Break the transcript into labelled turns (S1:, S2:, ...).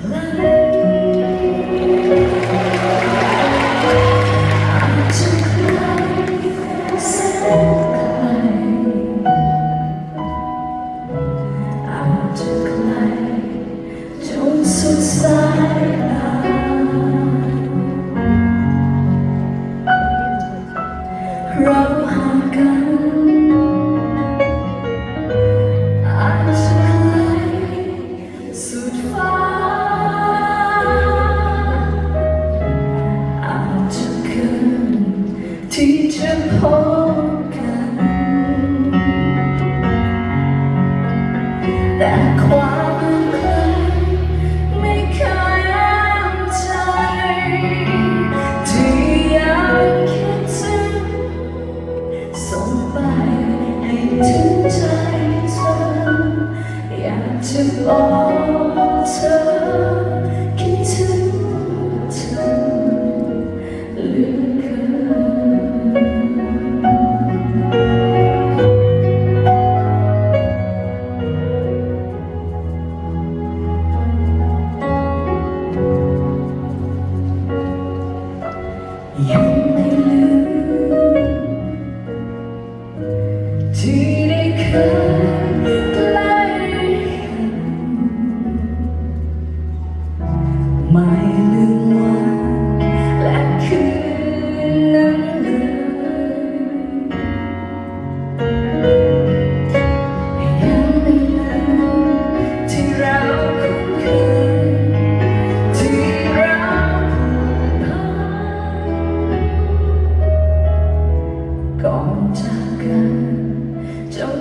S1: Clever. ที่จะพบกัน แต่ความไกลไม่เคยอ้างใจ ที่ยังคิดถึงส่งไปให้ถึงใจเธออยากจะบอกเธอ ไม่ลืมวันและคืนนั้นเลยยังไม่ลืมที่เราคุ้นเคยที่เราผ่านก่อนจากกันจน